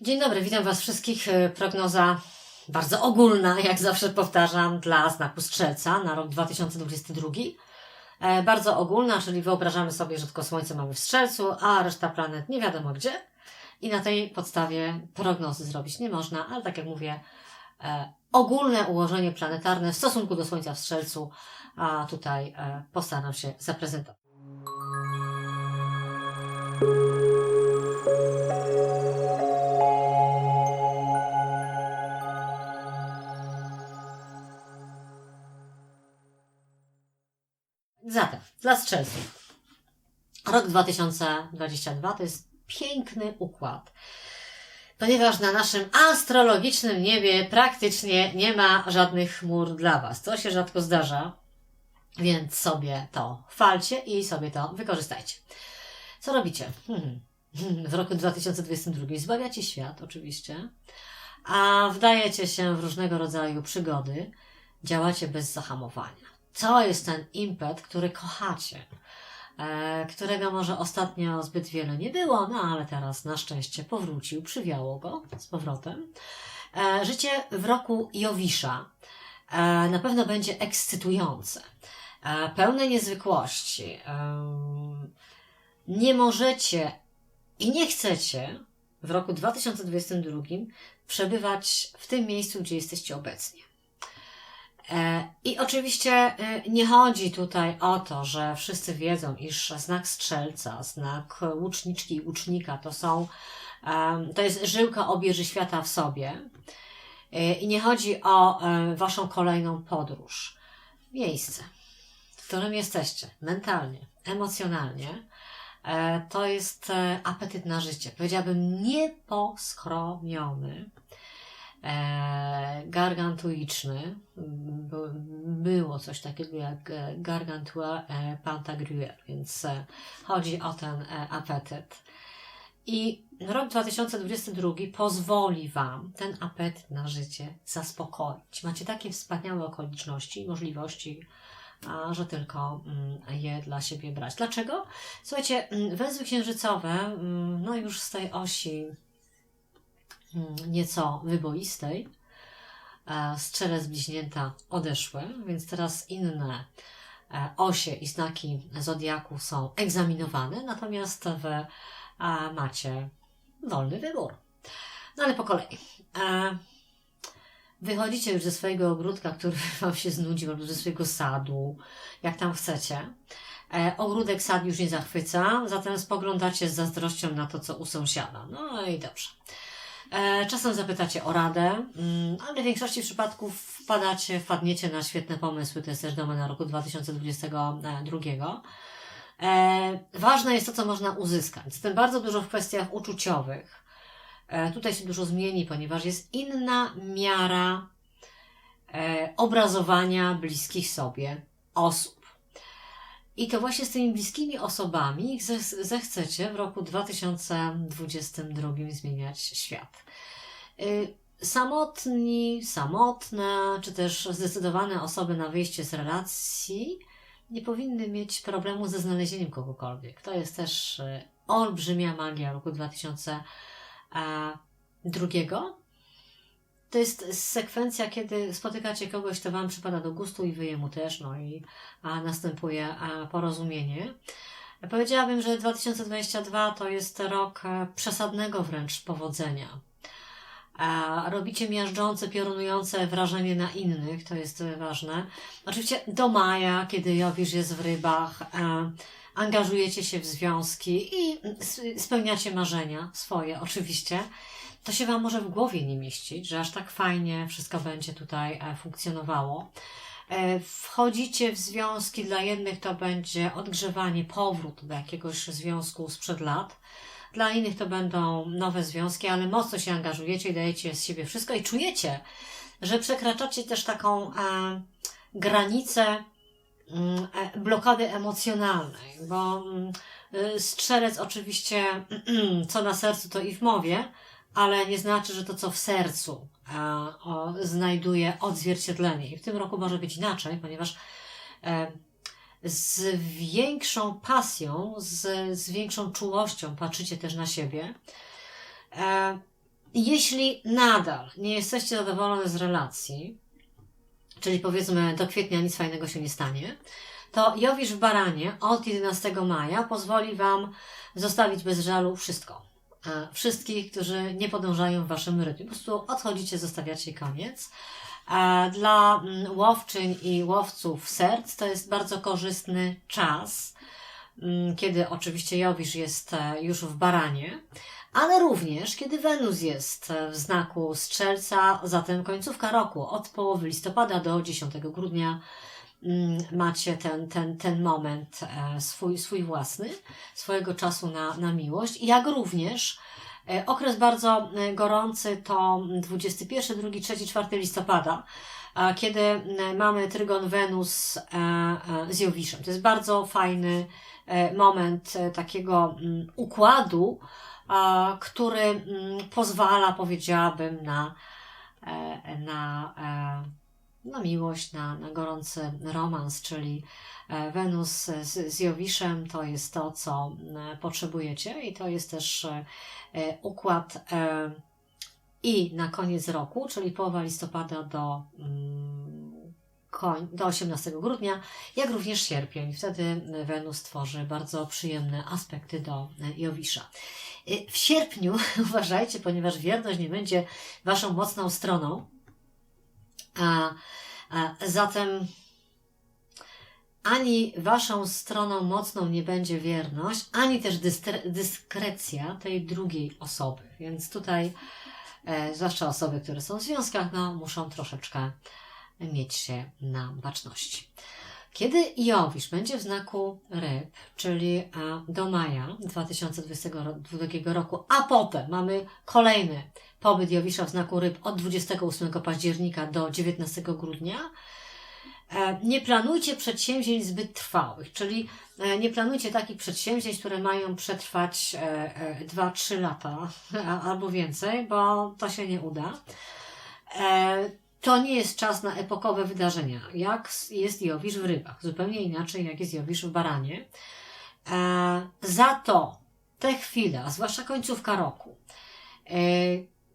Dzień dobry, witam Was wszystkich. E, Prognoza bardzo ogólna, jak zawsze powtarzam, dla znaku Strzelca na rok 2022. E, Bardzo ogólna, czyli wyobrażamy sobie, że tylko Słońce mamy w Strzelcu, a reszta planet nie wiadomo gdzie. I na tej podstawie prognozy zrobić nie można, ale tak jak mówię, e, ogólne ułożenie planetarne w stosunku do Słońca w Strzelcu, a tutaj postaram się zaprezentować. Dla strzelców. Rok 2022 to jest piękny układ, ponieważ na naszym astrologicznym niebie praktycznie nie ma żadnych chmur dla Was. To się rzadko zdarza, więc sobie to chwalcie i sobie to wykorzystajcie. Co robicie? Hmm. W roku 2022 zbawiacie świat, oczywiście, a wdajecie się w różnego rodzaju przygody, działacie bez zahamowania. To jest ten impet, który kochacie, e, którego może ostatnio zbyt wiele nie było, no ale teraz na szczęście powrócił, przywiało go z powrotem. E, życie w roku Jowisza e, na pewno będzie ekscytujące, pełne niezwykłości. Nie możecie i nie chcecie w roku 2022 przebywać w tym miejscu, gdzie jesteście obecnie. E, I oczywiście e, nie chodzi tutaj o to, że wszyscy wiedzą, iż znak strzelca, znak łuczniczki i łucznika to są, to jest żyłka obieży świata w sobie. E, I nie chodzi o e, waszą kolejną podróż. Miejsce, w którym jesteście mentalnie, emocjonalnie, to jest apetyt na życie. Powiedziałabym nieposkromiony gargantuiczny. By- Było coś takiego jak e, gargantua e, pantagruel, więc e, chodzi o ten apetyt. I rok 2022 pozwoli Wam ten apetyt na życie zaspokoić. Macie takie wspaniałe okoliczności i możliwości, że tylko mm, je dla siebie brać. Dlaczego? Słuchajcie, mm, węzły księżycowe, mm, no już z tej osi nieco wyboistej, strzelec bliźnięta odeszły, więc teraz inne e, osie i znaki zodiaku są egzaminowane, natomiast Wy e, macie wolny wybór. No ale po kolei. E, Wychodzicie już ze swojego ogródka, który Wam się znudził, albo ze swojego sadu, jak tam chcecie. E, ogródek, sad już nie zachwyca, zatem spoglądacie z zazdrością na to, co u sąsiada. No i dobrze. E, czasem zapytacie o radę, mm, ale w większości przypadków wpadacie, wpadniecie na świetne pomysły. To jest też domena roku 2022. E, ważne jest to, co można uzyskać. Zatem bardzo dużo w kwestiach uczuciowych. E, tutaj się dużo zmieni, ponieważ jest inna miara obrazowania bliskich sobie osób. I to właśnie z tymi bliskimi osobami zech- zechcecie w roku 2022 zmieniać świat. Y, Samotni, samotne, czy też zdecydowane osoby na wyjście z relacji nie powinny mieć problemu ze znalezieniem kogokolwiek. To jest też y, olbrzymia magia roku 2022. To jest sekwencja, kiedy spotykacie kogoś, kto Wam przypada do gustu i Wy też, no i a, następuje porozumienie. Powiedziałabym, że 2022 to jest rok e, przesadnego wręcz powodzenia. A robicie miażdżące, piorunujące wrażenie na innych, to jest e, ważne. Oczywiście do maja, kiedy Jowisz jest w rybach, e, angażujecie się w związki i s- spełniacie marzenia swoje oczywiście. To się Wam może w głowie nie mieścić, że aż tak fajnie wszystko będzie tutaj e, funkcjonowało. E, Wchodzicie w związki, dla jednych to będzie odgrzewanie, powrót do jakiegoś związku sprzed lat. Dla innych to będą nowe związki, ale mocno się angażujecie i dajecie z siebie wszystko i czujecie, że przekraczacie też taką e, granicę mm, blokady emocjonalnej, bo mm, y, strzelec oczywiście co na sercu to i w mowie, ale nie znaczy, że to co w sercu e, o, znajduje odzwierciedlenie. I w tym roku może być inaczej, ponieważ e, z większą pasją, z, z większą czułością patrzycie też na siebie. E, jeśli nadal nie jesteście zadowolone z relacji, czyli powiedzmy do kwietnia nic fajnego się nie stanie, to Jowisz w Baranie od 11 maja pozwoli Wam zostawić bez żalu wszystko. E, Wszystkich, którzy nie podążają w Waszym rytmie. Po prostu odchodzicie, zostawiacie koniec. E, Dla mm, łowczyń i łowców serc to jest bardzo korzystny czas, mm, kiedy oczywiście Jowisz jest e, już w Baranie, ale również kiedy Wenus jest w znaku Strzelca, zatem końcówka roku od połowy listopada do 10 grudnia macie ten, ten, ten moment e, swój, swój własny, swojego czasu na, na miłość, jak również e, okres bardzo e, gorący to 21, 2, 3, 4 listopada, kiedy mamy trygon Wenus z Jowiszem. To jest bardzo fajny moment takiego mm, układu, który mm, pozwala, powiedziałabym, na, na, na miłość, na, na gorący romans, czyli e, Wenus z, z Jowiszem to jest to, co e, potrzebujecie i to jest też e, układ i na koniec roku, czyli połowa listopada do, mm, do 18 grudnia, jak również sierpień. Wtedy Wenus tworzy bardzo przyjemne aspekty do Jowisza. W sierpniu uważajcie, ponieważ wierność nie będzie Waszą mocną stroną. Zatem ani Waszą stroną mocną nie będzie wierność, ani też dyskrecja tej drugiej osoby. Więc tutaj, e, zwłaszcza osoby, które są w związkach, no, muszą troszeczkę mieć się na baczności. Kiedy Jowisz będzie w znaku ryb, czyli e, do maja 2022 roku, a potem mamy kolejny pobyt Jowisza w znaku ryb od 28 października do 19 grudnia, e, nie planujcie przedsięwzięć zbyt trwałych, czyli e, nie planujcie takich przedsięwzięć, które mają przetrwać 2-3 lata a- albo więcej, bo to się nie uda. To nie jest czas na epokowe wydarzenia, jak jest Jowisz w rybach, zupełnie inaczej jak jest Jowisz w baranie. E, za to te chwile, a zwłaszcza końcówka roku, e,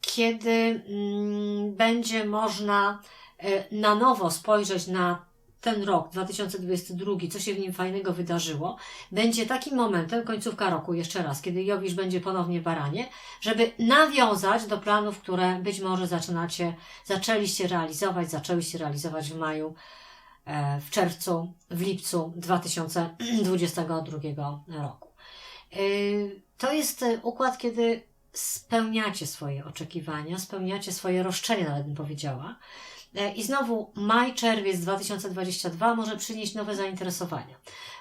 kiedy mm, będzie można e, na nowo spojrzeć na ten rok 2022, co się w nim fajnego wydarzyło, będzie takim momentem, końcówka roku, jeszcze raz, kiedy Jowisz będzie ponownie w baranie, żeby nawiązać do planów, które być może zaczynacie, zaczęliście realizować, zaczęliście realizować w maju, e, w czerwcu, w lipcu 2022 roku. Y, To jest e, układ, kiedy spełniacie swoje oczekiwania, spełniacie swoje roszczenia, nawet bym powiedziała. E, I znowu maj, czerwiec 2022 może przynieść nowe zainteresowania.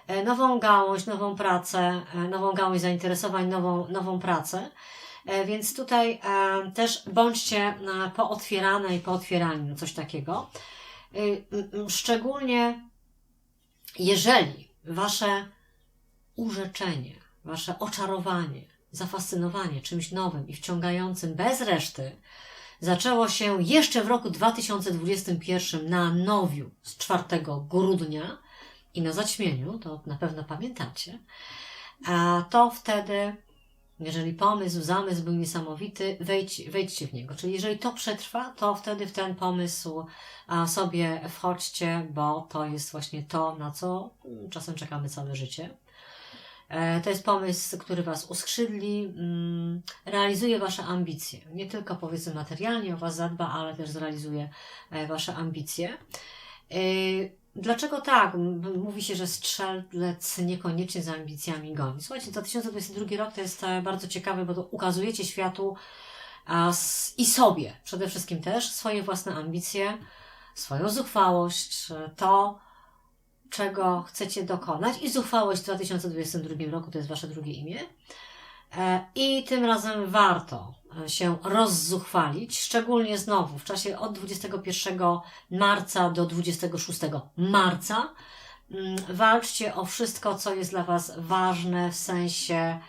E, Nową gałąź, nową pracę, e, nową gałąź zainteresowań, nową, nową pracę. Więc tutaj też bądźcie pootwierane i pootwierani na coś takiego. Szczególnie jeżeli wasze urzeczenie, wasze oczarowanie, zafascynowanie czymś nowym i wciągającym bez reszty zaczęło się jeszcze w roku 2021 na Nowiu z 4 grudnia i na zaćmieniu, to na pewno pamiętacie, a to wtedy, jeżeli pomysł, zamysł był niesamowity, wejdź, wejdźcie w niego. Czyli jeżeli to przetrwa, to wtedy w ten pomysł sobie wchodźcie, bo to jest właśnie to, na co czasem czekamy całe życie. E, To jest pomysł, który Was uskrzydli, mm, realizuje Wasze ambicje. Nie tylko powiedzmy materialnie o Was zadba, ale też zrealizuje e, Wasze ambicje. E, Dlaczego tak? Mówi się, że strzelec niekoniecznie za ambicjami goni. Słuchajcie, 2022 rok to jest bardzo ciekawy, bo to ukazujecie światu i sobie przede wszystkim też swoje własne ambicje, swoją zuchwałość, to, czego chcecie dokonać. I zuchwałość w 2022 roku to jest Wasze drugie imię. E, I tym razem warto e, się rozzuchwalić, szczególnie znowu w czasie od 21 marca do 26 marca. Mm, Walczcie o wszystko, co jest dla Was ważne w sensie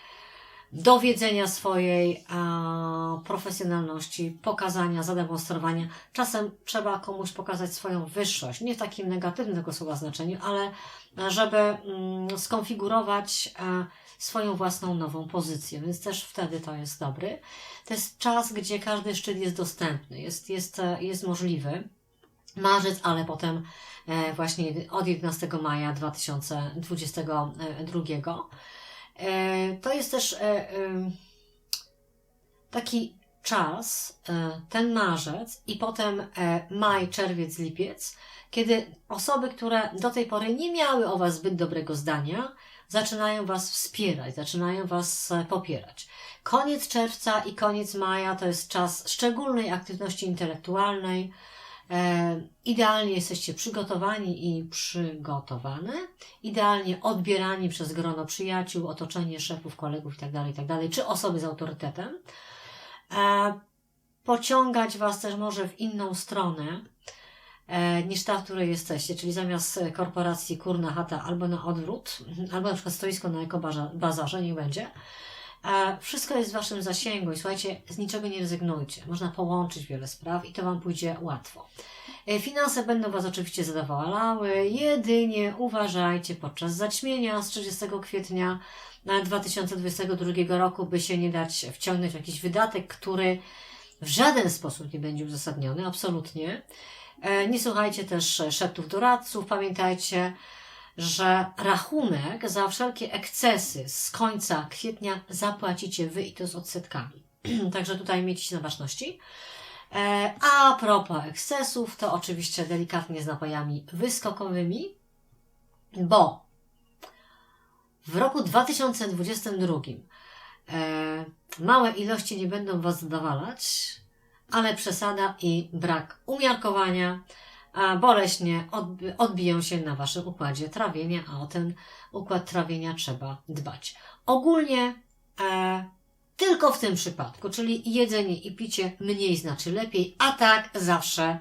dowiedzenia swojej profesjonalności, pokazania, zademonstrowania. Czasem trzeba komuś pokazać swoją wyższość, nie w takim negatywnym tego słowa znaczeniu, ale żeby mm, skonfigurować swoją własną nową pozycję, więc też wtedy to jest dobry. To jest czas, gdzie każdy szczyt jest dostępny, jest, jest, jest możliwy. Marzec, ale potem e, właśnie od 11 maja 2022. E, to jest też e, e, taki czas, ten marzec i potem maj, czerwiec, lipiec, kiedy osoby, które do tej pory nie miały o Was zbyt dobrego zdania, zaczynają Was wspierać, zaczynają Was popierać. Koniec czerwca i koniec maja to jest czas szczególnej aktywności intelektualnej. E, idealnie jesteście przygotowani i przygotowane, idealnie odbierani przez grono przyjaciół, otoczenie szefów, kolegów itd., itd., czy osoby z autorytetem. E, pociągać Was też może w inną stronę e, niż ta, w której jesteście, czyli zamiast korporacji kurna chata albo na odwrót, albo na przykład stoisko na ekobazarze, nie będzie. Wszystko jest w Waszym zasięgu i słuchajcie, z niczego nie rezygnujcie. Można połączyć wiele spraw i to Wam pójdzie łatwo. E, Finanse będą Was oczywiście zadowalały, jedynie uważajcie podczas zaćmienia z 30 kwietnia na 2022 roku, by się nie dać wciągnąć w jakiś wydatek, który w żaden sposób nie będzie uzasadniony, absolutnie. E, Nie słuchajcie też szeptów doradców. Pamiętajcie, że rachunek za wszelkie ekscesy z końca kwietnia zapłacicie Wy i to z odsetkami. Także tutaj miejcie na baczności. E, A propos ekscesów, to oczywiście delikatnie z napojami wyskokowymi, bo w roku 2022 e, małe ilości nie będą Was zadowalać, ale przesada i brak umiarkowania a boleśnie odbi- odbiją się na Waszym układzie trawienia, a o ten układ trawienia trzeba dbać. Ogólnie e, tylko w tym przypadku, czyli jedzenie i picie mniej znaczy lepiej, a tak zawsze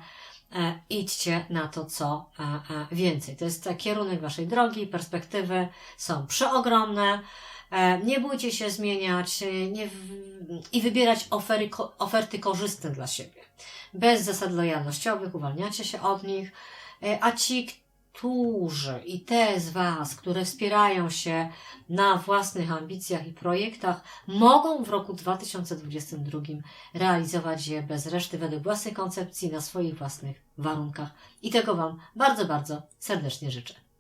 e, idźcie na to, co e, e, więcej. To jest kierunek Waszej drogi, perspektywy są przeogromne. E, Nie bójcie się zmieniać e, nie i wybierać ofery, oferty korzystne dla siebie. Bez zasad lojalnościowych uwalniacie się od nich, e, a ci, którzy i te z Was, które wspierają się na własnych ambicjach i projektach, mogą w roku 2022 realizować je bez reszty według własnej koncepcji, na swoich własnych warunkach. I tego Wam bardzo, bardzo serdecznie życzę.